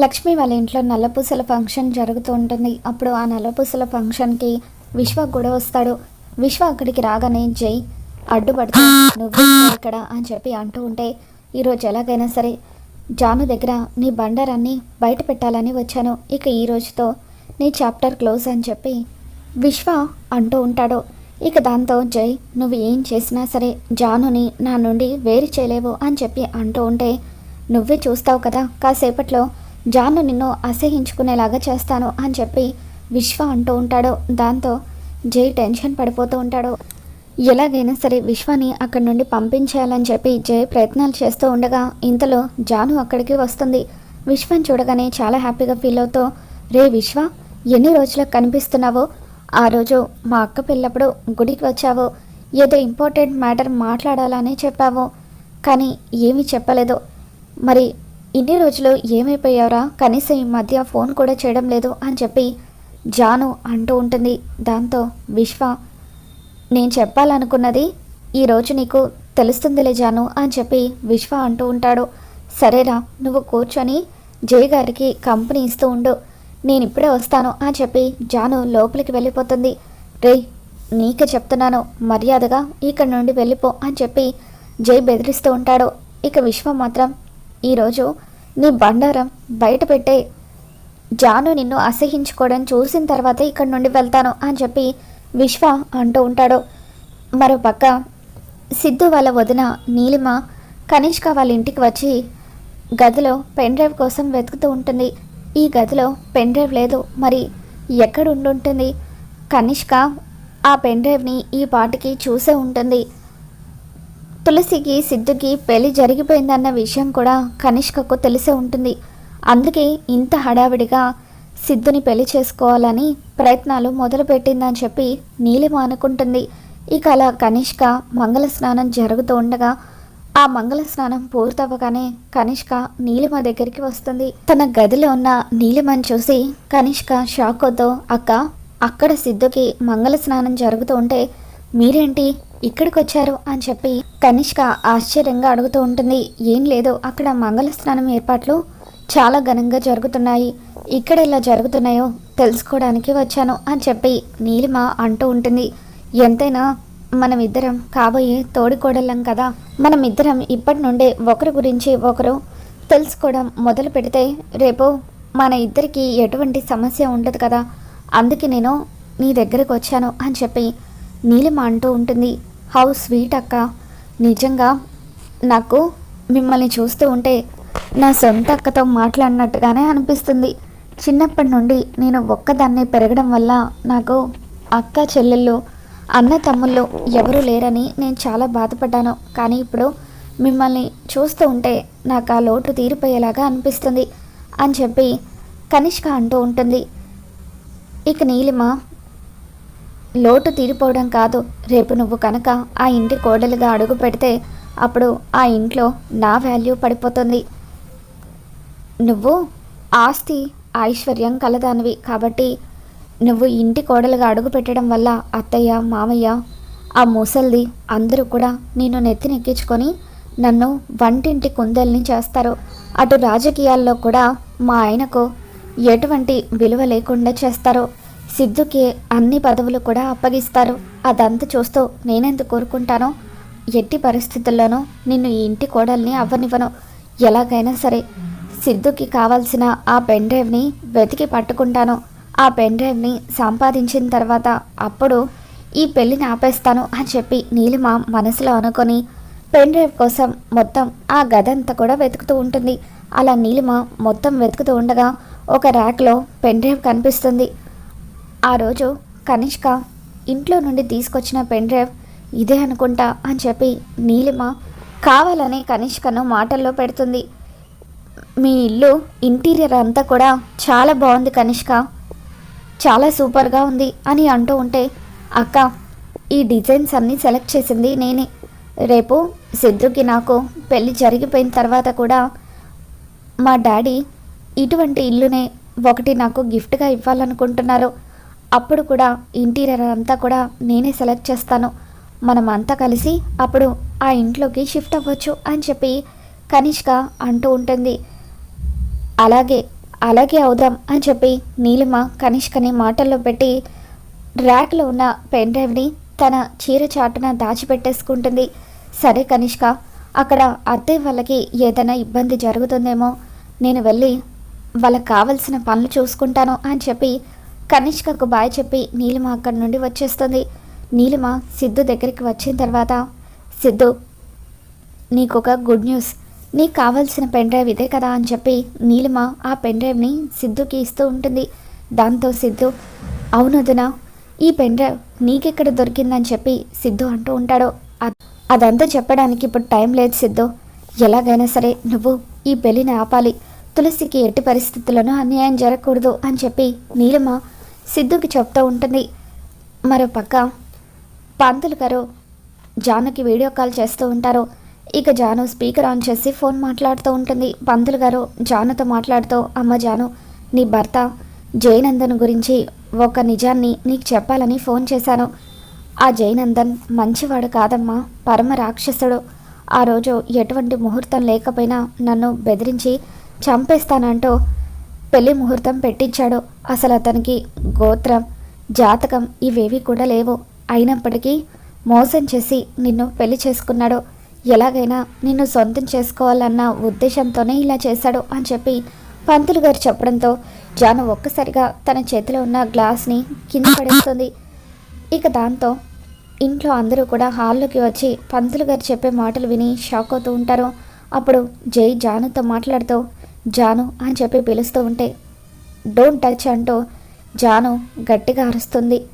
లక్ష్మి వాళ్ళ ఇంట్లో నల్లపూసల ఫంక్షన్ జరుగుతూ ఉంటుంది. అప్పుడు ఆ నల్లపూసల ఫంక్షన్కి విశ్వ కూడా వస్తాడు. విశ్వ అక్కడికి రాగానే జై అడ్డుపడుతూ నువ్వు ఇక్కడ అని చెప్పి అంటూ ఉంటే ఈరోజు ఎలాగైనా సరే జాను దగ్గర నీ బండారాన్ని బయట పెట్టాలని వచ్చాను. ఇక ఈ రోజుతో నీ చాప్టర్ క్లోజ్ అని చెప్పి విశ్వ అంటూ ఉంటాడు. ఇక దాంతో జై నువ్వు ఏం చేసినా సరే జానుని నా నుండి వేరు చేయలేవు అని చెప్పి అంటూ ఉంటే నువ్వే చూస్తావు కదా కాసేపట్లో జాను నిన్ను అసహించుకునేలాగా చేస్తాను అని చెప్పి విశ్వ అంటూ ఉంటాడు. దాంతో జై టెన్షన్ పడిపోతూ ఉంటాడు. ఎలాగైనా సరే విశ్వాని అక్కడి నుండి పంపించేయాలని చెప్పి జై ప్రయత్నాలు చేస్తూ ఉండగా ఇంతలో జాను అక్కడికి వస్తుంది. విశ్వం చూడగానే చాలా హ్యాపీగా ఫీల్ అవుతూ రే విశ్వ ఎన్ని రోజులకు కనిపిస్తున్నావో? ఆ రోజు మా అక్క పిల్లప్పుడు గుడికి వచ్చావు. ఏదో ఇంపార్టెంట్ మ్యాటర్ మాట్లాడాలని చెప్పావు. కానీ ఏమీ చెప్పలేదు. మరి ఇన్ని రోజులు ఏమైపోయావురా? కనీసం ఈ మధ్య ఫోన్ కూడా చేయడం లేదు అని చెప్పి జాను అంటూ ఉంటుంది. దాంతో విశ్వ నేను చెప్పాలనుకున్నది ఈరోజు నీకు తెలుస్తుందిలే జాను అని చెప్పి విశ్వ అంటూ ఉంటాడు. సరేరా నువ్వు కూర్చొని జయ గారికి కంపెనీ ఇస్తూ ఉండు. నేను ఇప్పుడే వస్తాను అని చెప్పి జాను లోపలికి వెళ్ళిపోతుంది. రే నీకే చెప్తున్నాను మర్యాదగా ఇక్కడ నుండి వెళ్ళిపో అని చెప్పి జై బెదిరిస్తూ ఉంటాడు. ఇక విశ్వ మాత్రం ఈరోజు నీ బండారం బయట పెట్టే జాను నిన్ను అసహించుకోవడం చూసిన తర్వాత ఇక్కడి నుండి వెళ్తాను అని చెప్పి విశ్వ అంటూ ఉంటాడు. మరోపక్క సిద్ధు వాళ్ళ వదిన నీలిమ కనిష్క వాళ్ళ ఇంటికి వచ్చి గదిలో పెన్ డ్రైవ్ కోసం వెతుకుతూ ఉంటుంది. ఈ గదిలో పెన్ డ్రైవ్ లేదు. మరి ఎక్కడ ఉండుంటుంది? కనిష్క ఆ పెన్ డ్రైవ్ని ఈ పాటికి చూసే ఉంటుంది. తులసికి సిద్ధుకి పెళ్ళి జరిగిపోయిందన్న విషయం కూడా కనిష్కకు తెలిసే ఉంటుంది. అందుకే ఇంత హడావిడిగా సిద్ధుని పెళ్ళి చేసుకోవాలని ప్రయత్నాలు మొదలుపెట్టిందని చెప్పి నీలిమ అనుకుంటుంది. ఇక అలా కనిష్క మంగళ స్నానం జరుగుతూ ఉండగా ఆ మంగళ స్నానం పూర్తవ్వగానే కనిష్క నీలిమ దగ్గరికి వస్తుంది. తన గదిలో ఉన్న నీలిమని చూసి కనిష్క షాక్తో అక్క అక్కడ సిద్ధుకి మంగళ స్నానం జరుగుతూ ఉంటే మీరేంటి ఇక్కడికి వచ్చారు అని చెప్పి కనిష్క ఆశ్చర్యంగా అడుగుతూ ఉంటుంది. ఏం లేదు అక్కడ మంగళ స్నానం ఏర్పాట్లు చాలా ఘనంగా జరుగుతున్నాయి. ఇక్కడ ఇలా జరుగుతున్నాయో తెలుసుకోవడానికి వచ్చాను అని చెప్పి నీలిమ అంటూ ఉంటుంది. ఎంతైనా మనమిద్దరం కాబోయే తోడికోడళ్ళం కదా. మనం ఇద్దరం ఇప్పటి నుండే ఒకరి గురించి ఒకరు తెలుసుకోవడం మొదలు పెడితే రేపు మన ఇద్దరికి ఎటువంటి సమస్య ఉండదు కదా. అందుకే నేను నీ దగ్గరకు వచ్చాను అని చెప్పి నీలిమ అంటూ ఉంటుంది. హౌ స్వీట్ అక్క. నిజంగా నాకు మిమ్మల్ని చూస్తూ ఉంటే నా సొంత అక్కతో మాట్లాడినట్టుగానే అనిపిస్తుంది. చిన్నప్పటి నుండి నేను ఒక్కదాన్ని పెరగడం వల్ల నాకు అక్క చెల్లెళ్ళు అన్న తమ్ముళ్ళు ఎవరు లేరని నేను చాలా బాధపడ్డాను. కానీ ఇప్పుడు మిమ్మల్ని చూస్తూ ఉంటే నాకు ఆ లోటు తీరిపోయేలాగా అనిపిస్తుంది అని చెప్పి కనిష్క అంటూ ఉంటుంది. ఇక నీలిమ లోటు తీరిపోవడం కాదు. రేపు నువ్వు కనుక ఆ ఇంటి కోడలుగా అడుగు పెడితే అప్పుడు ఆ ఇంట్లో నా వాల్యూ పడిపోతుంది. నువ్వు ఆస్తి ఐశ్వర్యం కలదానివి కాబట్టి నువ్వు ఇంటి కోడలుగా అడుగు పెట్టడం వల్ల అత్తయ్య మామయ్య ఆ ముసల్ది అందరూ కూడా నేను నెత్తినెక్కించుకొని నన్ను వంటింటి కుందల్ని చేస్తారు. అటు రాజకీయాల్లో కూడా మా ఆయనకు ఎటువంటి విలువ లేకుండా చేస్తారు. సిద్ధుకి అన్ని పదవులు కూడా అప్పగిస్తారు. అదంతా చూస్తూ నేనెందుకు కోరుకుంటానో? ఎట్టి పరిస్థితుల్లోనూ నిన్ను ఈ ఇంటి కోడల్ని అవ్వనివ్వను. ఎలాగైనా సరే సిద్ధుకి కావాల్సిన ఆ పెన్ డ్రైవ్ని వెతికి పట్టుకుంటాను. ఆ పెన్ డ్రైవ్ని సంపాదించిన తర్వాత అప్పుడు ఈ పెళ్ళిని ఆపేస్తాను అని చెప్పి నీలిమ మనసులో అనుకొని పెన్ డ్రైవ్ కోసం మొత్తం ఆ గదంతా కూడా వెతుకుతూ ఉంటుంది. అలా నీలిమ మొత్తం వెతుకుతూ ఉండగా ఒక ర్యాక్లో పెన్ డ్రైవ్ కనిపిస్తుంది. ఆ రోజు కనిష్క ఇంట్లో నుండి తీసుకొచ్చిన పెన్ డ్రైవ్ ఇదే అనుకుంటా అని చెప్పి నీలిమ కావాలని కనిష్కను మాటల్లో పెడుతుంది. మీ ఇల్లు ఇంటీరియర్ అంతా కూడా చాలా బాగుంది కనిష్క. చాలా సూపర్గా ఉంది అని అంటూ ఉంటే అక్క ఈ డిజైన్స్ అన్నీ సెలెక్ట్ చేసింది నేనే. రేపు సిద్ధుకి నాకు పెళ్ళి జరిగిపోయిన తర్వాత కూడా మా డాడీ ఇటువంటి ఇల్లునే ఒకటి నాకు గిఫ్ట్గా ఇవ్వాలనుకుంటున్నారు. అప్పుడు కూడా ఇంటీరియర్ అంతా కూడా నేనే సెలెక్ట్ చేస్తాను. మనం అంతా కలిసి అప్పుడు ఆ ఇంట్లోకి షిఫ్ట్ అవ్వచ్చు అని చెప్పి కనిష్క అంటూ ఉంటుంది. అలాగే అలాగే అవుదాం అని చెప్పి నీలిమ కనిష్కని మాటల్లో పెట్టి ర్యాక్లో ఉన్న పెన్ డ్రైవ్ని తన చీర చాటున దాచిపెట్టేసుకుంటుంది. సరే కనిష్క అక్కడ అత్తయ్య వాళ్ళకి ఏదైనా ఇబ్బంది జరుగుతుందేమో నేను వెళ్ళి వాళ్ళకి కావలసిన పనులు చూసుకుంటాను అని చెప్పి కనిష్కకు బాయ్ చెప్పి నీలిమ అక్కడి నుండి వచ్చేస్తుంది. నీలిమ సిద్ధు దగ్గరికి వచ్చిన తర్వాత సిద్ధు నీకు ఒక గుడ్ న్యూస్. నీకు కావాల్సిన పెన్ డ్రైవ్ ఇదే కదా అని చెప్పి నీలిమ ఆ పెన్ డ్రైవ్ని సిద్ధుకి ఇస్తూ ఉంటుంది. దాంతో సిద్ధు అవునదునా ఈ పెన్ డ్రైవ్ నీకెక్కడ దొరికిందని చెప్పి సిద్ధు అంటూ ఉంటాడు. అదంతా చెప్పడానికి ఇప్పుడు టైం లేదు సిద్ధు. ఎలాగైనా సరే నువ్వు ఈ పెళ్ళిని ఆపాలి. తులసికి ఎట్టి పరిస్థితులను అన్యాయం జరగకూడదు అని చెప్పి నీలిమ సిద్ధుకి చెప్తూ ఉంటుంది. మరో పక్క పంతులు గారు జానుకి వీడియో కాల్ చేస్తూ ఉంటారు. ఇక జాను స్పీకర్ ఆన్ చేసి ఫోన్ మాట్లాడుతూ ఉంటుంది. పంతులు గారు జానుతో మాట్లాడుతూ అమ్మ జాను నీ భర్త జయనందన్ గురించి ఒక నిజాన్ని నీకు చెప్పాలని ఫోన్ చేశాను. ఆ జయనందన్ మంచివాడు కాదమ్మా పరమ రాక్షసుడు. ఆ రోజు ఎటువంటి ముహూర్తం లేకపోయినా నన్ను బెదిరించి చంపేస్తానంటూ పెళ్ళి ముహూర్తం పెట్టించాడు. అసలు అతనికి గోత్రం జాతకం ఇవేవి కూడా లేవు. అయినప్పటికీ మోసం చేసి నిన్ను పెళ్ళి చేసుకున్నాడు ఎలాగైనా నిన్ను సొంతం చేసుకోవాలన్న ఉద్దేశంతోనే ఇలా చేశాడు అని చెప్పి పంతులు గారు చెప్పడంతో జాను ఒక్కసారిగా తన చేతిలో ఉన్న గ్లాస్ని కింద పడేస్తుంది. ఇక దాంతో ఇంట్లో అందరూ కూడా హాల్లోకి వచ్చి పంతులు గారు చెప్పే మాటలు విని షాక్ అవుతూ ఉంటారు. అప్పుడు జై జానుతో మాట్లాడుతూ జాను అని చెప్పి పిలుస్తూ ఉంటే డోంట్ టచ్ అంటూ జాను గట్టిగా అరుస్తుంది.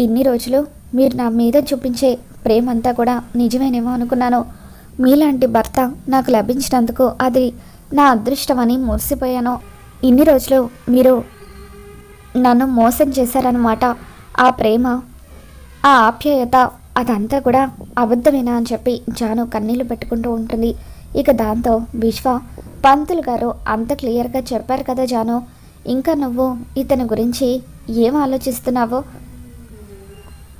ఇన్ని రోజులు మీరు నా మీద చూపించే ప్రేమంతా కూడా నిజమేనేమో అనుకున్నాను. మీలాంటి భర్త నాకు లభించినందుకు అది నా అదృష్టమని మురిసిపోయాను. ఇన్ని రోజులు మీరు నన్ను మోసం చేశారనమాట ఆ ప్రేమ ఆ ఆప్యాయత అదంతా కూడా అబద్ధమేనా? అని చెప్పి జాను కన్నీళ్ళు పెట్టుకుంటూ ఉంటుంది. ఇక దాంతో విశ్వ పంతులు గారు అంత క్లియర్గా చెప్పారు కదా జాను ఇంకా నువ్వు ఇతని గురించి ఏం ఆలోచిస్తున్నావో?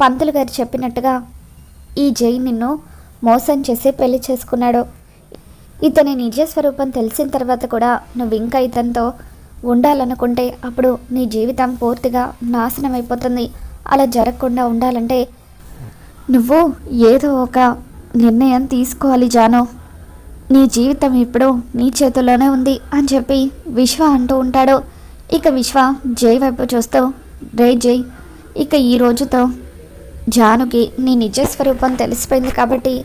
పంతులు గారు చెప్పినట్టుగా ఈ జై నిన్ను మోసం చేసి పెళ్ళి చేసుకున్నాడు. ఇతని నిజ స్వరూపం తెలిసిన తర్వాత కూడా నువ్వు ఇంకా ఇతనితో ఉండాలనుకుంటే అప్పుడు నీ జీవితం పూర్తిగా నాశనం అయిపోతుంది. అలా జరగకుండా ఉండాలంటే నువ్వు ఏదో ఒక నిర్ణయం తీసుకోవాలి జాను. నీ జీవితం ఇప్పుడు నీ చేతుల్లోనే ఉంది అని చెప్పి విశ్వ అంటూ ఉంటాడు. ఇక విశ్వ జై వైపు చూస్తూ రే జై ఇక ఈ రోజుతో జానుకి నీ నిజ స్వరూపం తెలిసిపోయింది కాబట్టి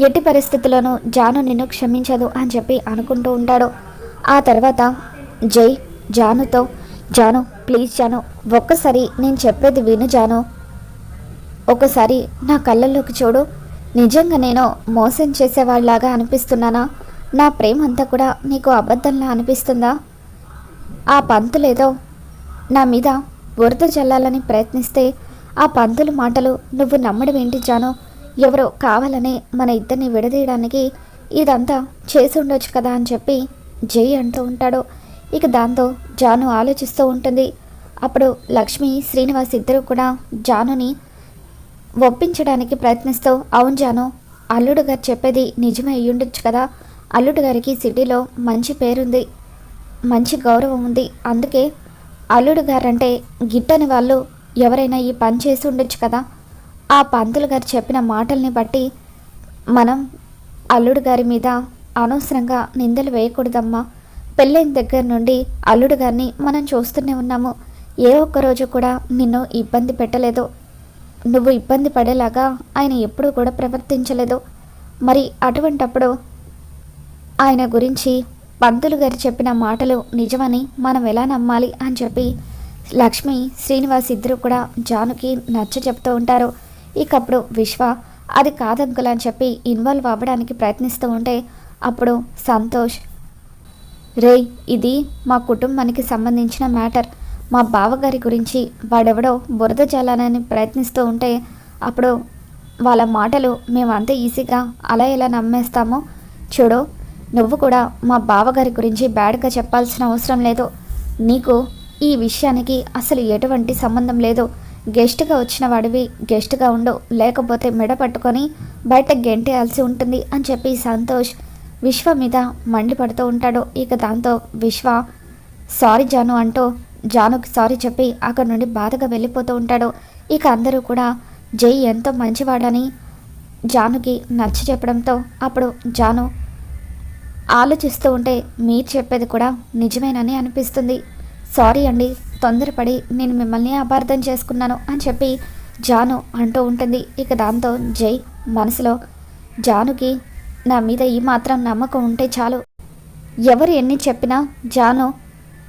ఎట్టి పరిస్థితుల్లోనూ జాను నిన్ను క్షమించదు అని చెప్పి అనుకుంటూ ఉంటాడు. ఆ తర్వాత జై జానుతో జాను ప్లీజ్ జాను ఒక్కసారి నేను చెప్పేది విను జాను. ఒకసారి నా కళ్ళల్లోకి చూడు. నిజంగా నేను మోసం చేసేవాళ్ళలాగా అనిపిస్తున్నానా? నా ప్రేమ అంతా కూడా నీకు అబద్ధంలా అనిపిస్తుందా? ఆ పంతులేదో నా మీద బురద చల్లాలని ప్రయత్నిస్తే ఆ పంతులు మాటలు నువ్వు నమ్మడం ఏంటి జాను? ఎవరో కావాలనే మన ఇద్దరిని విడదీయడానికి ఇదంతా చేసి ఉండొచ్చు కదా అని చెప్పి జై అంటూ ఉంటాడు. ఇక దాంతో జాను ఆలోచిస్తూ ఉంటుంది. అప్పుడు లక్ష్మి శ్రీనివాస్ ఇద్దరు కూడా జానుని ఒప్పించడానికి ప్రయత్నిస్తూ అవును జాను అల్లుడు గారు చెప్పేది నిజమే అయ్యుండొచ్చు కదా. అల్లుడు గారికి సిటీలో మంచి పేరుంది మంచి గౌరవం ఉంది. అందుకే అల్లుడు గారంటే గిట్టని వాళ్ళు ఎవరైనా ఈ పని చేసి ఉండొచ్చు కదా. ఆ పంతులు గారు చెప్పిన మాటల్ని బట్టి మనం అల్లుడు గారి మీద అనవసరంగా నిందలు వేయకూడదమ్మా. పెళ్ళైన దగ్గర నుండి అల్లుడు గారిని మనం చూస్తూనే ఉన్నాము. ఏ ఒక్క రోజు కూడా నిన్ను ఇబ్బంది పెట్టలేదు. నువ్వు ఇబ్బంది పడేలాగా ఆయన ఎప్పుడూ కూడా ప్రవర్తించలేదు. మరి అటువంటప్పుడు ఆయన గురించి పంతులు గారు చెప్పిన మాటలు నిజమని మనం ఎలా నమ్మాలి అని చెప్పి లక్ష్మి శ్రీనివాస్ ఇద్దరు కూడా జానుకి నచ్చ చెప్తూ ఉంటారు. ఇకప్పుడు విశ్వ అది కాదంకులు అని చెప్పి ఇన్వాల్వ్ అవ్వడానికి ప్రయత్నిస్తూ ఉంటే అప్పుడు సంతోష్ రే ఇది మా కుటుంబానికి సంబంధించిన మ్యాటర్. మా బావగారి గురించి వాడెవడో బురద చల్లాలని ప్రయత్నిస్తూ ఉంటే అప్పుడు వాళ్ళ మాటలు మేము అంత ఈజీగా అలా ఎలా నమ్మేస్తామో చూడు. నువ్వు కూడా మా బావగారి గురించి బ్యాడ్గా చెప్పాల్సిన అవసరం లేదు. నీకు ఈ విషయానికి అసలు ఎటువంటి సంబంధం లేదు. గెస్ట్గా వచ్చిన వాడివి గెస్ట్గా ఉండు లేకపోతే మెడ పట్టుకొని బయట గెంటేయాల్సి ఉంటుంది అని చెప్పి సంతోష్ విశ్వ మీద మండిపడుతూ ఉంటాడు. ఇక దాంతో విశ్వ సారీ జాను అంటూ జానుకి సారీ చెప్పి అక్కడి నుండి బాధగా వెళ్ళిపోతూ ఉంటాడు. ఇక అందరూ కూడా జై ఎంతో మంచివాడని జానుకి నచ్చ చెప్పడంతో అప్పుడు జాను ఆలోచిస్తూ ఉంటే మీరు చెప్పేది కూడా నిజమేనని అనిపిస్తుంది. సారీ అండి తొందరపడి నేను మిమ్మల్ని అపార్థం చేసుకున్నాను అని చెప్పి జాను అంటూ ఉంటుంది. ఇక దాంతో జై మనసులో జానుకి నా మీద ఈ మాత్రం నమ్మకం ఉంటే చాలు. ఎవరు ఎన్ని చెప్పినా జాను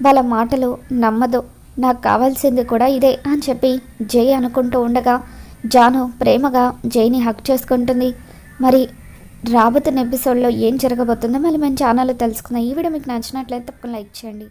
వాళ్ళ మాటలు నమ్మదు. నాకు కావాల్సింది కూడా ఇదే అని చెప్పి జై అనుకుంటూ ఉండగా జాను ప్రేమగా జైని హక్ చేసుకుంటుంది. మరి రాబోతున్న ఎపిసోడ్లో ఏం జరగబోతుందో మళ్ళీ మన ఛానల్లో తెలుసుకుందాం. ఈ వీడియో మీకు నచ్చినట్లయితే తప్పకుండా లైక్ చేయండి.